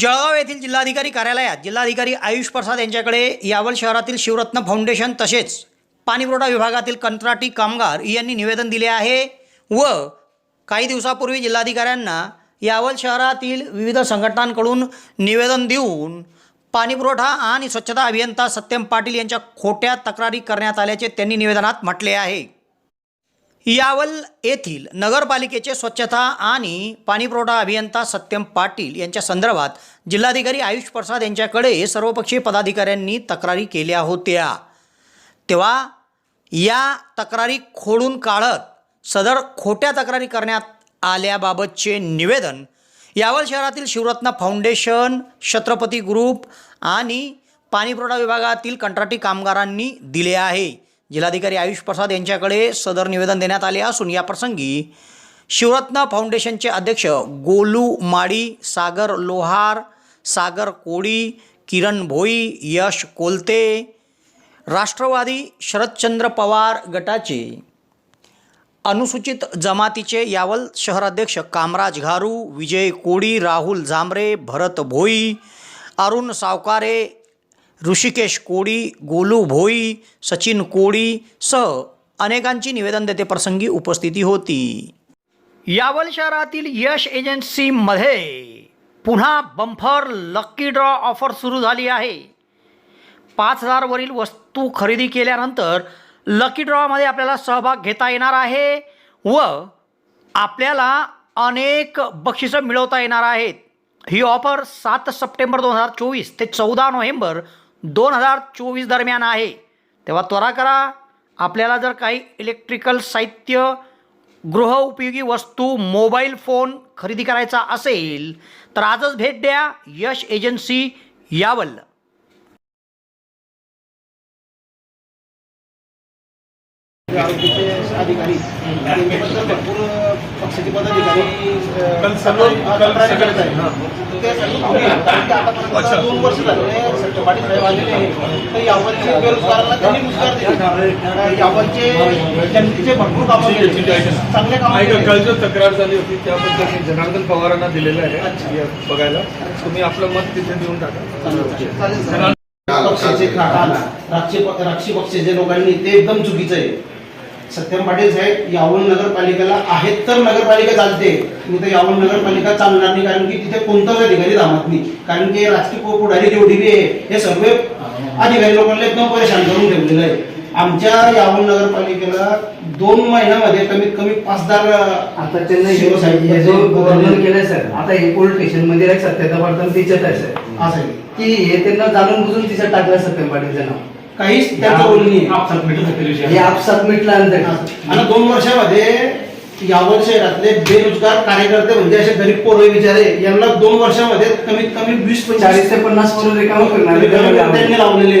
जळगाव येथील जिल्हाधिकारी कार्यालयात जिल्हाधिकारी आयुष प्रसाद यांच्याकडे यावल शहरातील शिवरत्न फाउंडेशन तसेच पाणीपुरवठा विभागातील कंत्राटी कामगार यांनी निवेदन दिले आहे व काही दिवसापूर्वी जिल्हाधिकाऱ्यांना यावल शहरातील विविध संघटनांकडून निवेदन देऊन पाणीपुरवठा आणि स्वच्छता अभियंता सत्यम पाटील यांच्या खोट्या तक्रारी करण्यात आल्याचे त्यांनी निवेदनात म्हटले आहे. यावल येथील नगरपालिकेचे स्वच्छता आणि पाणीपुरवठा अभियंता सत्यम पाटील यांच्या संदर्भात जिल्हाधिकारी आयुष प्रसाद यांच्याकडे सर्वपक्षीय पदाधिकाऱ्यांनी तक्रारी केल्या होत्या. तेव्हा या तक्रारी खोडून काढत सदर खोट्या तक्रारी करण्यात आल्याबाबतचे निवेदन यावल शहरातील शिवरत्न फाउंडेशन छत्रपती ग्रुप आणि पाणीपुरवठा विभागातील कंत्राटी कामगारांनी दिले आहे. जिल्हाधिकारी आयुष प्रसाद यांच्याकडे सदर निवेदन देण्यात आले असून या प्रसंगी शिवरत्न फाउंडेशनचे अध्यक्ष गोलू माडी सागर लोहार सागर कोळी किरण भोई यश कोलते राष्ट्रवादी शरदचंद्र पवार गटाचे अनुसूचित जमातीचे यावल शहराध्यक्ष कामराज घारू विजय कोडी राहुल झांबरे भरत भोई अरुण सावकारे ऋषिकेश कोडी गोलू भोई सचिन कोळी सह अनेकांची निवेदन देते प्रसंगी उपस्थिती होती. यावल शहरातील यश एजन्सीमध्ये पुन्हा बंफर लक्की ड्रॉ ऑफर सुरू झाली आहे. पाच हजारवरील वस्तू खरेदी केल्यानंतर लकी ड्रॉमध्ये आपल्याला सहभाग घेता येणार आहे व आपल्याला अनेक बक्षिसं मिळवता येणार आहेत. ही ऑफर सात सप्टेंबर दोन हजार चोवीस ते चौदा नोव्हेंबर दोन हजार चोवीस दरम्यान आहे. तेव्हा त्वरा करा आपल्याला जर काही इलेक्ट्रिकल साहित्य गृहउपयोगी वस्तू मोबाईल फोन खरेदी करायचा असेल तर आजच भेट द्या यश एजन्सी यावल. आरोग्याचे अधिकारी त्यांच्याबद्दल भरपूर पक्षाचे पदाधिकारी अ, कल सर्व- तक्रारी आतापर्यंत दोन वर्ष झाले. सत्यपाठी साहेब आलेले आहे. तर यावरचे बेरोजगारांना त्यांनी रोजगार दिले. यावरचे जनतेचे भरपूर कामं ठीक आहे, ठीक आहे. केले चांगले काम ऐका काल. जो तक्रार झाली होती त्याबद्दल मी जनार्दन पवारांना दिलेलं आहे. हे बघायला. तुम्ही आपलं मत तिथे देऊन टाका. पक्षाचे राक्षी पक्षाचे लोकांनी ते एकदम चुकीचं आहे. सत्यम पाटील साहेब यावल नगरपालिकेला आहेत तर नगरपालिका चालते. नाही तर यावल नगरपालिका चालणार नाही कारण की तिथे कोणताच अधिकारी थांबत नाही. कारण की राजकीय पुढारी जेवढी बी आहे हे सर्व अधिकारी लोकांना एकदम परेशान करून ठेवलेलं आहे. आमच्या यावल नगरपालिकेला दोन महिन्यामध्ये कमीत कमी पाच हजार आता त्यांना शिवसाहेब केलंय सर. आता हे पोलीस स्टेशनमध्ये सत्यता पाटील तिच्यात आहे सर. असं आहे. की हे त्यांना जाणून बुजून तिच्यात टाकलं सत्यम पाटीलचं नाव. काहीच त्यांचं बोलणं नाही. हे आपसात मिटल्यानंतर आणि दोन वर्षामध्ये यावल शहरातले बेरोजगार कार्यकर्ते म्हणजे असे गरीब पोरं बिचारे यांना दोन वर्षामध्ये कमीत कमी वीस चाळीस ते पन्नास करोड रिकाम करणार त्यांनी लावलेले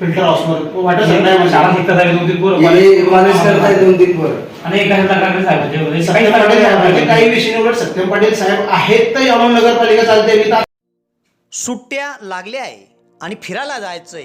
फिल्टर हाऊसवर वाटत शाळा दोन तीन पोरं. हे कॉलेज करताय दोन तीन वर आणि एका सकाळी सत्यम पाटील साहेबांच्या काही विषय निवड सत्यम पाटील साहेब आहेत तर यावल नगरपालिका चालते मी तर सुट्ट्या लागल्या आहे आणि फिरायला जायचंय.